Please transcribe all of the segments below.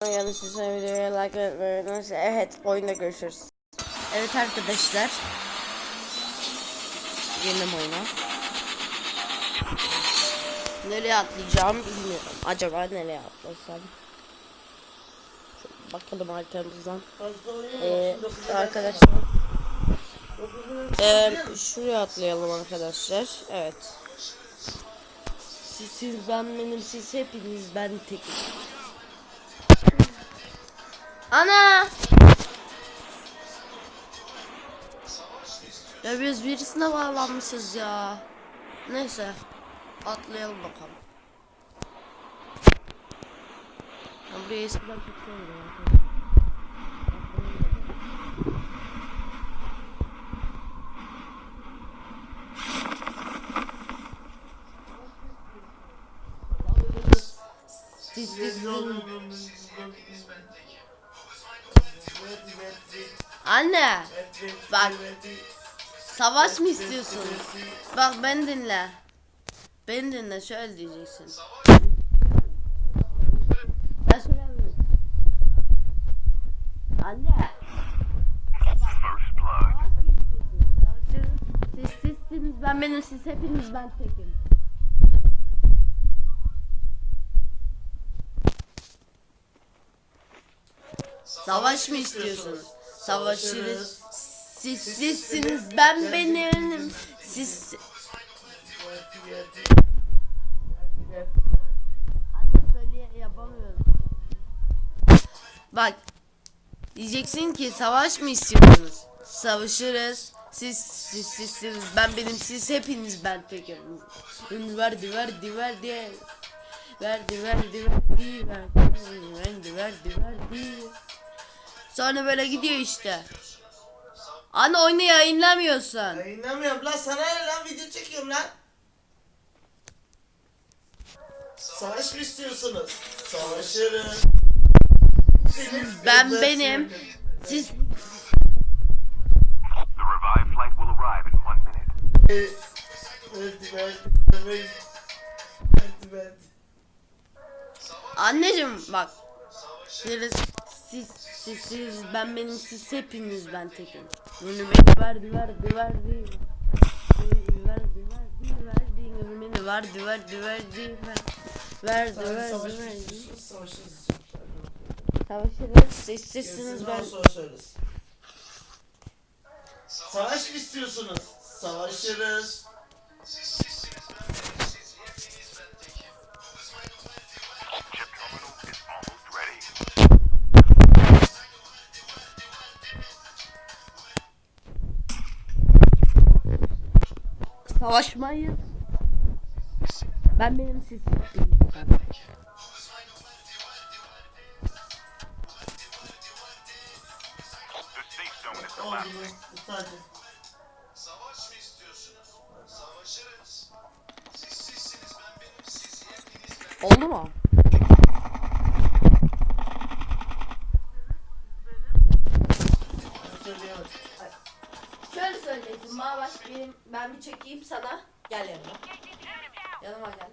Size videoya like etmeyi unutmayın. Evet oyunda görüşürüz. Evet arkadaşlar. Girdim oyuna. Nereye atlayacağım bilmiyorum. Acaba nereye atlasam? Şöyle Bakalım arkamızdan. Ee, arkadaşlar. Ee, şuraya atlayalım arkadaşlar. Evet. Siz, siz ben benim siz hepiniz ben tekim. Ana! Ya biz birisine bağlanmışız ya. Neyse. Atlayalım bakalım. Ya buraya eskiden çok sevdim. Siz, siz, Anne, bak. Savaş mı istiyorsun? Bak ben dinle. Beni dinle şöyle diyeceksin. Ben söylemiyorum. Anne. Siz sizsiniz ben benim siz hepiniz ben tekim. Savaş mı istiyorsunuz? Savaşırız. Siz sizsiniz ben benim. Siz Anne söyle yapamıyorum. Bak. Diyeceksin ki savaş mı istiyorsunuz? Savaşırız. Siz siz sizsiniz ben benim siz hepiniz ben tekim. Verdi verdi verdi. Verdi verdi verdi verdi verdi verdi verdi. Sonra böyle gidiyor işte. Anne oyunu yayınlamıyorsun. Yayınlamıyorum lan sana ne lan video çekiyorum lan. Savaş mı istiyorsunuz? Savaşırız. Ben benim. Siz The revived flight will arrive in one minute. Verdi verdi verdi. Verdi verdi. anneciğim bak. Siz siz siz, siz ben benim siz hepiniz ben tekim. Önüme verdi verdi verdi. Verdi verdi verdi. Önüme verdi verdi verdi. Verdi verdi verdi. Savaşırız. Savaşırız. Siz sizsiniz Gerisini ben. Savaş mı istiyorsunuz? Savaşırız. Collapsing. mu? Bitti hadi. Savaş mı istiyorsunuz? Savaşırız. Siz sizsiniz ben benim siz hepiniz ben. Oldu mu? Bana bak benim, ben bir çekeyim sana. Gel yanıma. Yanıma gel.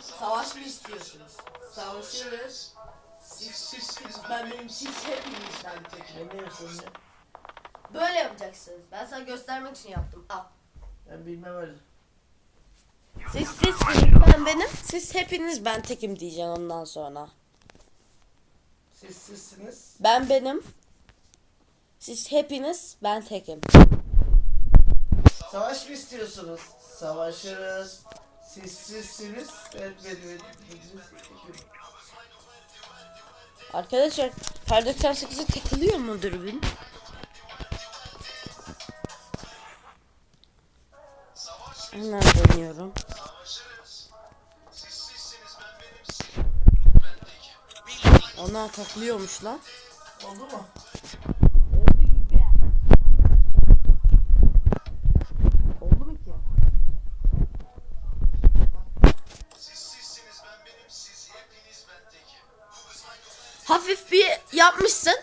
Savaş mı istiyorsunuz? Savaşırız. Siz sizsiniz. Ben benim siz hepiniz ben tekim. Böyle yapacaksın. Ben sana göstermek için yaptım. Al. Ben bilmem öyle. Siz sizsiniz. Ben benim. Siz hepiniz ben tekim diyeceğim ondan sonra. Siz sizsiniz. Ben benim. Siz hepiniz ben tekim. Savaş mı istiyorsunuz? Savaşırız. Siz sizsiniz. Ben benim. benim- Arkadaşlar her 98'e takılıyor mu dürbün? Hemen dönüyorum. Ona takılıyormuş lan. Oldu mu? Yapmışsın.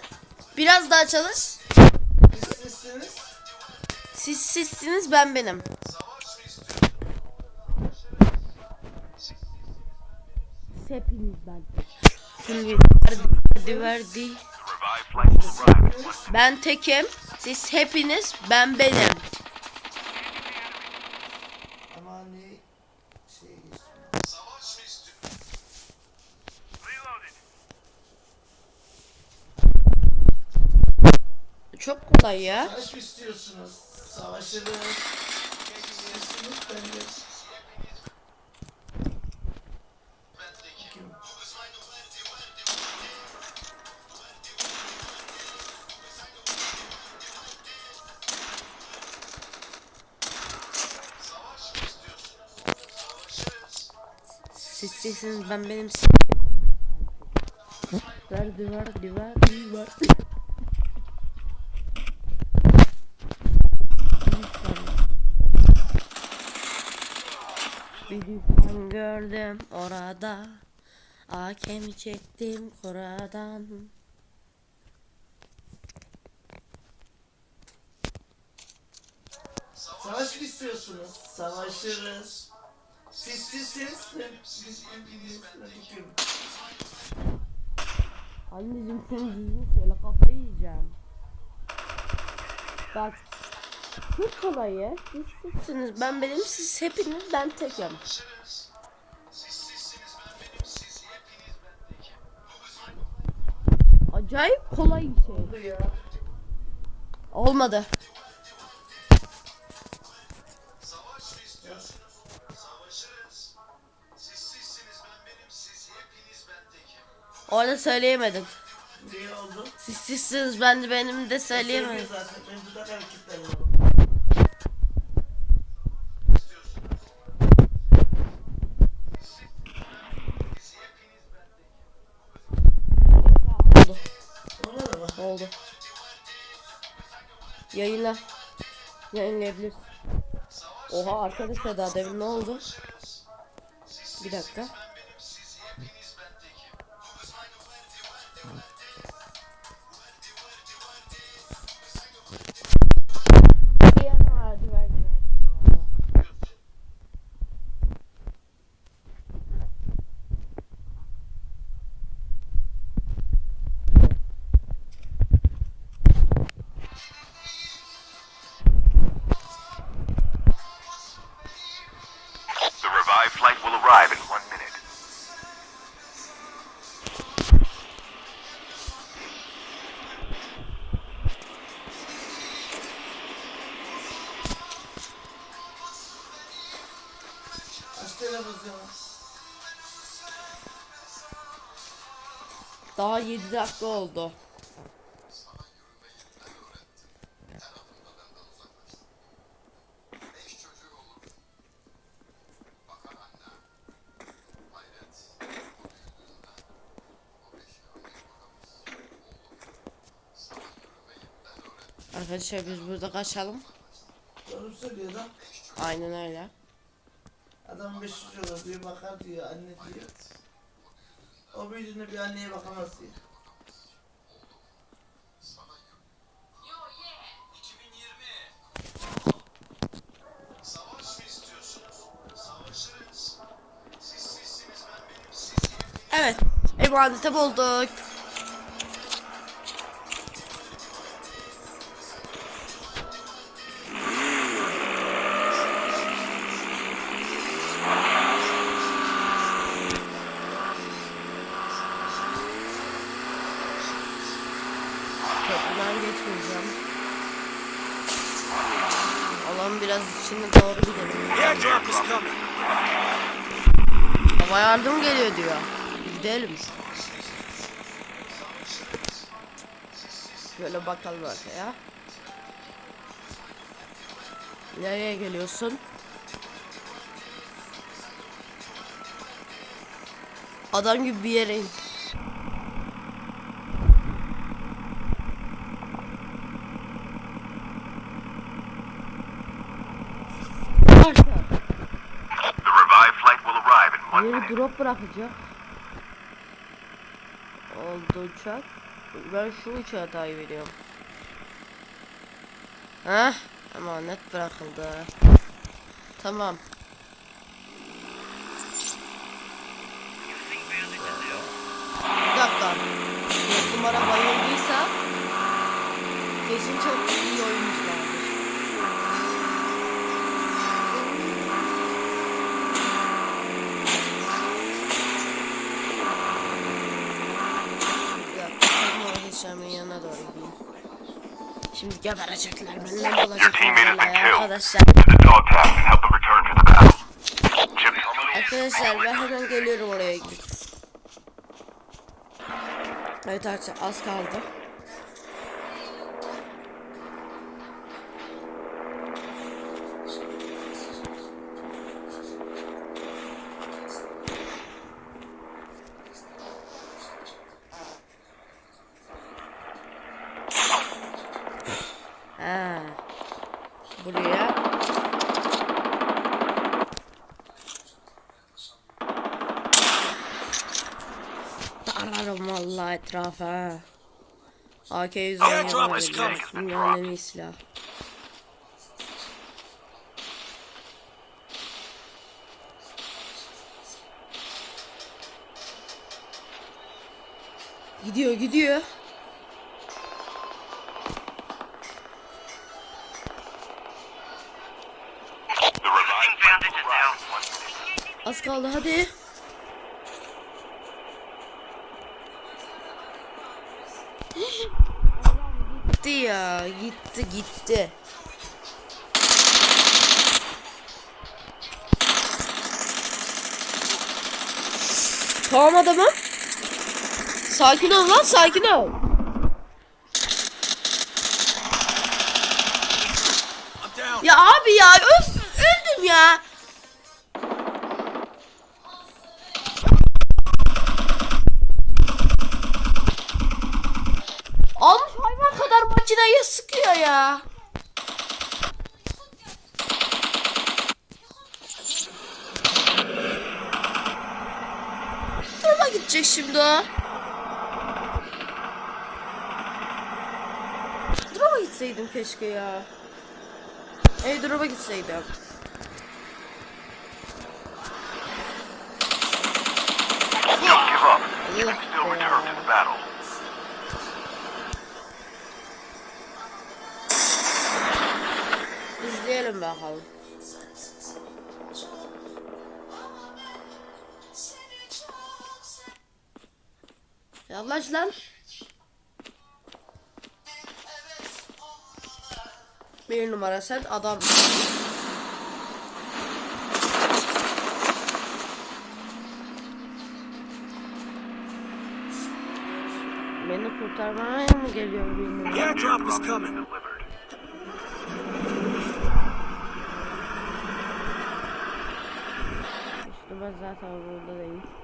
Biraz daha çalış. Siz sizsiniz. Siz sizsiniz ben benim. Savaş mı istiyorsunuz? hepiniz ben. Şimdi verdi verdi. Ben tekim. Siz hepiniz ben benim. Ama ne şey Savaş mı istiyorsunuz? Çok kolay ya. Savaş mı istiyorsunuz? Savaşırız. Siz ben de Bendeki. kim? Savaş mı istiyorsunuz? Savaşırız. Siz sizsiniz ben benim. siz- Verdi verdi verdi verdi. Bir düşman gördüm orada. Hakemi çektim kuradan Savaş mı istiyorsunuz? Savaşırız. Siz sizsiniz ben biz hepiniz? Anneciğim şunu düzgün söyle kafayı yiyeceğim. Bak Çok kolay ya Siz sizsiniz. Ben benim siz hepiniz ben tekim Acayip kolay bir şey Bu ya. Olmadı benim. Orada söyleyemedim Ne oldu? Siz sizsiniz ben de benim de söyleyemedim zaten ben dudak hareketlerim var. İstiyorsunuz. Siz hepiniz bendeki. Oldu Olmadı mı? Oldu. Yayınla Yayınlayabilirsin Oha arkadaşlar daha demin ne oldu? Bir dakika Daha 7 dakika oldu. Arkadaşlar biz burada kaçalım. Doğru söylüyor adam. Aynen öyle. Adam 500 olur bir bakar diyor anne diyor. O büyüdüğünde bir anneye bakamaz diyor. Savaş mı istiyorsunuz? Savaşırız. Siz sizsiniz ben benim siz hepiniz Evet. Emanete bulduk. Hava yardım geliyor diyor. Gidelim. Böyle bakalım arkaya. Nereye geliyorsun? Adam gibi bir yere in. Arka. The revived flight will arrive in one Yeri minute. Drop bırakacak. Oldu uçak. Ben şu uçağı takip ediyorum. Heh, emanet bırakıldı. Tamam. Return to the battle. Chip terminal Arkadaşlar ben hemen geliyorum oraya. Evet arkadaşlar az kaldı. Ha. Buraya Vallahi etrafa. ha. AK yüzünden Airdrop is yapamadım. coming. Dünyanın en iyi silah. Gidiyor gidiyor. Az kaldı hadi. gitti ya gitti gitti. Tamam adamım. Sakin ol lan sakin ol. Ya abi ya öf öldüm ya. Sıkıyor ya. Duruma gidecek şimdi o. Duruma gitseydim keşke ya. Ey duruma gitseydim. You Allah İzleyelim bakalım. Yaklaş lan. Bir numara sen adam. Beni kurtarmaya mı geliyor bir numara? Airdrop is coming. Delivered. İşte ben zaten burada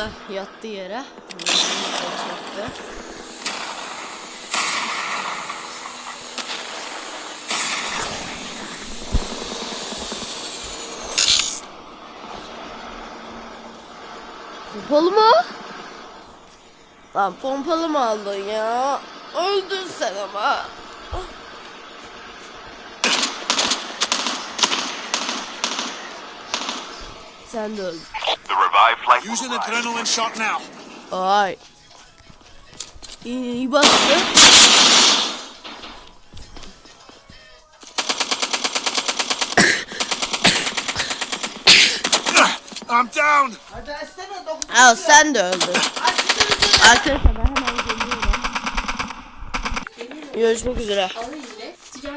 Heh, yattı yere. Pompalı mı? Lan pompalı mı aldın ya? Öldün sen ama. Sen de öldün. The revived flight Using arrive. adrenaline shot now. Ay. İyi, iyi bastı. I'm down. Hadi dokuz. Al sen de öldün. Arkadaşlar ben hemen geliyorum. Görüşmek üzere. Alayım.